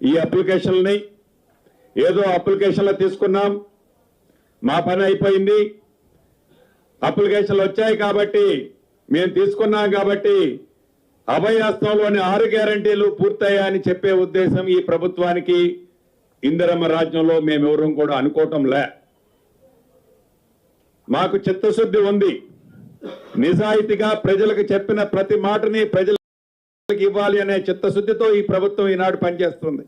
ఈ అప్లికేషన్లని ఏదో అప్లికేషన్లు తీసుకున్నాం. మా పని అయిపోయింది. అప్లికేషన్లు వచ్చాయి కాబట్టి మేము తీసుకున్నాం కాబట్టి అభయహస్తంలోని ఆరు గ్యారంటీలు పూర్తయ్యాయని చెప్పే ఉద్దేశం ఈ ప్రభుత్వానికి. ఇందిరమ్మ రాజ్యంలో మేమెవరం కూడా అనుకోవటం లే. మాకు చిత్తశుద్ధి ఉంది. నిజాయితీగా ప్రజలకు చెప్పిన ప్రతి మాటని ప్రజలు ఇవ్వాలి అనే చిత్తశుద్ధితో ఈ ప్రభుత్వం ఈనాడు పనిచేస్తుంది.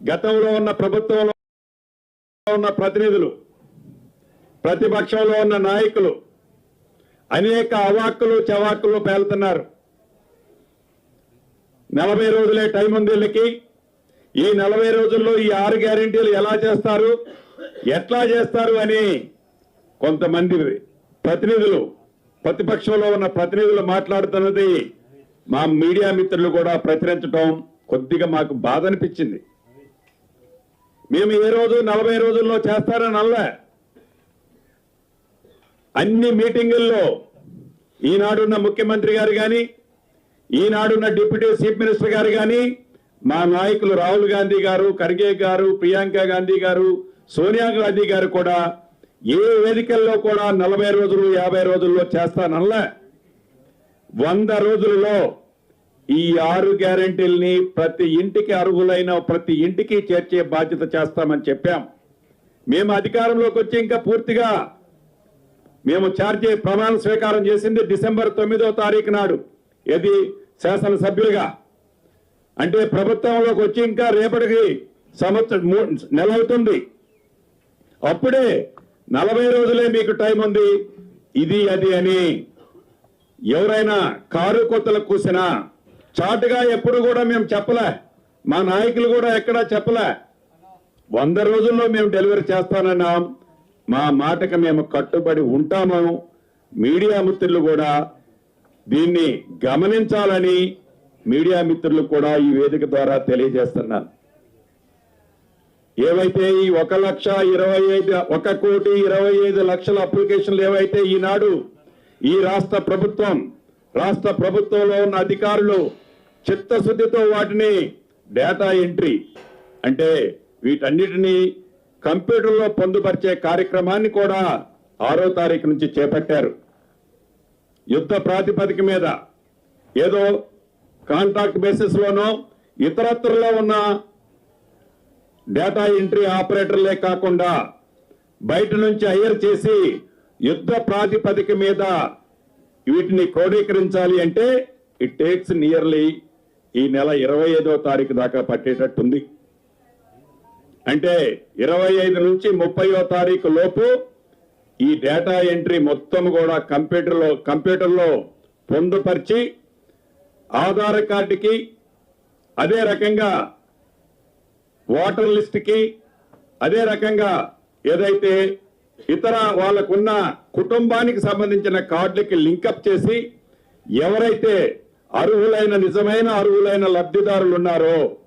గతంలో ఉన్న ప్రభుత్వంలో ఉన్న ప్రతినిధులు ప్రతిపక్షంలో ఉన్న నాయకులు అనేక అవాక్కులు చవాక్కులు పేలుతున్నారు. నలభై రోజులే టైం ఉంది వీళ్ళకి. ఈ నలభై రోజుల్లో ఈ ఆరు గ్యారంటీలు ఎలా చేస్తారు ఎట్లా చేస్తారు అని కొంతమంది ప్రతినిధులు ప్రతిపక్షంలో ఉన్న ప్రతినిధులు మాట్లాడుతున్నది మా మీడియా మిత్రులు కూడా ప్రచురించడం కొద్దిగా మాకు బాధ అనిపించింది. మేము ఏ రోజు నలభై రోజుల్లో చేస్తారని అనలే. అన్ని మీటింగుల్లో ఈనాడున్న ముఖ్యమంత్రి గారు కానీ ఈనాడున్న డిప్యూటీ చీఫ్ మినిస్టర్ గారు కానీ మా నాయకులు రాహుల్ గాంధీ గారు ఖర్గే గారు ప్రియాంక గాంధీ గారు సోనియా గాంధీ గారు కూడా ఏ వేదికల్లో కూడా నలభై రోజులు యాభై రోజుల్లో చేస్తానల్లా వంద రోజులలో ఈ ఆరు గ్యారెంటీల్ని ప్రతి ఇంటికి అర్హులైన ప్రతి ఇంటికి చేర్చే బాధ్యత చేస్తామని చెప్పాం. మేము అధికారంలోకి వచ్చి ఇంకా పూర్తిగా మేము చార్జీ ప్రమాణ స్వీకారం చేసింది డిసెంబర్ తొమ్మిదో తారీఖు నాడు. ఇది శాసనసభ్యులుగా. అంటే ప్రభుత్వంలోకి వచ్చి ఇంకా రేపటికి సంవత్సరం మూ- నెల అవుతుంది అప్పుడే నలభై రోజులే మీకు టైం ఉంది. ఇది అది అని ఎవరైనా కారు కొత్తలు కూసినా చాటుగా ఎప్పుడు కూడా మేము చెప్పలే. మా నాయకులు కూడా ఎక్కడా చెప్పలే. వంద రోజుల్లో మేము డెలివరీ చేస్తానన్నాం. మా మాటకు మేము కట్టుబడి ఉంటాము. మీడియా మిత్రులు కూడా దీన్ని గమనించాలని మీడియా మిత్రులు కూడా ఈ వేదిక ద్వారా తెలియజేస్తున్నాను. ఏవైతే ఈ ఒక లక్ష ఇరవై ఐదు ఒక కోటి ఇరవై ఐదు లక్షల అప్లికేషన్లు ఏవైతే ఈనాడు ఈ రాష్ట్ర ప్రభుత్వం రాష్ట్ర ప్రభుత్వంలో ఉన్న అధికారులు చిత్తశుద్ధితో వాటిని డేటా ఎంట్రీ అంటే వీటన్నిటినీ కంప్యూటర్లో పొందుపరిచే కార్యక్రమాన్ని కూడా ఆరో తారీఖు నుంచి చేపట్టారు. యుద్ధ ప్రాతిపదిక మీద ఏదో కాంట్రాక్ట్ బేసిస్లోనో ఇతరత్రలో ఉన్న డేటా ఎంట్రీ ఆపరేటర్లే కాకుండా బయట నుంచి హైర్ చేసి యుద్ధ ప్రాతిపదిక మీద వీటిని క్రోడీకరించాలి అంటే ఇట్ టేక్స్ నియర్లీ ఈ నెల ఇరవై ఐదో తారీఖు దాకా పట్టేటట్టుంది. అంటే ఇరవై ఐదు నుంచి ముప్పయో తారీఖు లోపు ఈ డేటా ఎంట్రీ మొత్తం కూడా కంప్యూటర్లో కంప్యూటర్లో పొందుపరిచి ఆధార్ కార్డుకి అదే రకంగా ఓటర్ లిస్ట్కి అదే రకంగా ఏదైతే ఇతర వాళ్ళకున్న కుటుంబానికి సంబంధించిన కార్డులకి లింకప్ చేసి ఎవరైతే అర్హులైన నిజమైన అర్హులైన లబ్ధిదారులు ఉన్నారో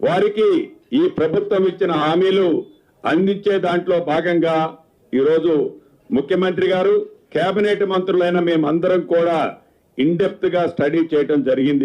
వారికి ఈ ప్రభుత్వం ఇచ్చిన హామీలు అందించే దాంట్లో భాగంగా ఈరోజు ముఖ్యమంత్రి గారు కేబినెట్ మంత్రులైన మేమందరం కూడా ఇన్గా స్టడీ చేయడం జరిగింది.